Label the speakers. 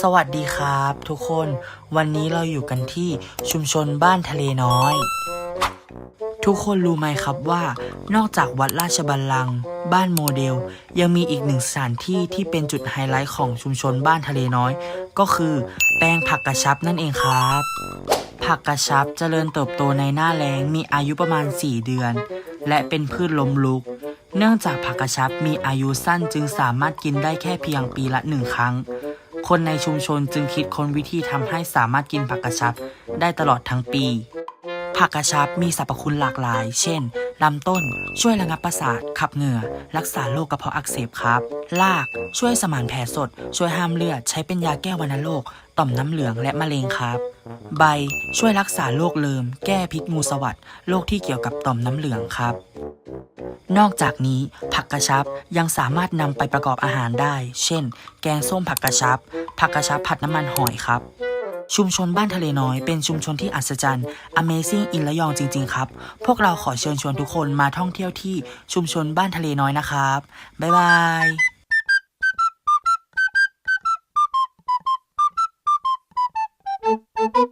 Speaker 1: สวัสดีครับทุกคน วันนี้เราอยู่กันที่ชุมชนบ้านทะเลน้อย ทุกคนรู้ไหมครับว่า นอกจากวัดราชบัลลังก์บ้านโมเดล ยังมีอีกหนึ่งสถานที่ที่เป็นจุดไฮไลท์ของชุมชนบ้านทะเลน้อย ก็คือแปลงผักกระชับนั่นเองครับ ผักกระชับเจริญเติบโตในหน้าแล้งมีอายุประมาณ 4 เดือน และเป็นพืชล้มลุก เนื่องจากผักกระชับมีอายุสั้นจึงสามารถกินได้แค่เพียงปีละหนึ่งครั้ง คนในชุมชนจึงคิดค้นวิธีทำให้สามารถกินผักกระชับได้ตลอดทั้งปี ผักกระชับมีสรรพคุณหลากหลาย เช่นลำต้นช่วยระงับประสาทขับเหงื่อ รักษาโรคกระเพาะอักเสบครับรากช่วยสมานแผลสด ช่วยห้ามเลือด ใช้เป็นยาแก้วัณโรคต่อมน้ำเหลืองและมะเร็งครับ ใบช่วยรักษาโรคเลิม แก้พิษงูสวัสด์โรคที่เกี่ยวกับต่อมน้ำเหลืองครับ นอกจากนี้ผักกระชับยังสามารถนำไปประกอบอาหารได้ เช่น แกงส้มผักกระชับ ผักกระชับผัดน้ำมันหอยครับ ชุมชนบ้านทะเลน้อยเป็นชุมชนที่อัศจรรย์ Amazing อินระยองจริง ๆ ครับ พวกเราขอเชิญชวนทุกคนมาท่องเที่ยวที่ชุมชนบ้านทะเลน้อยนะครับ บ๊ายบาย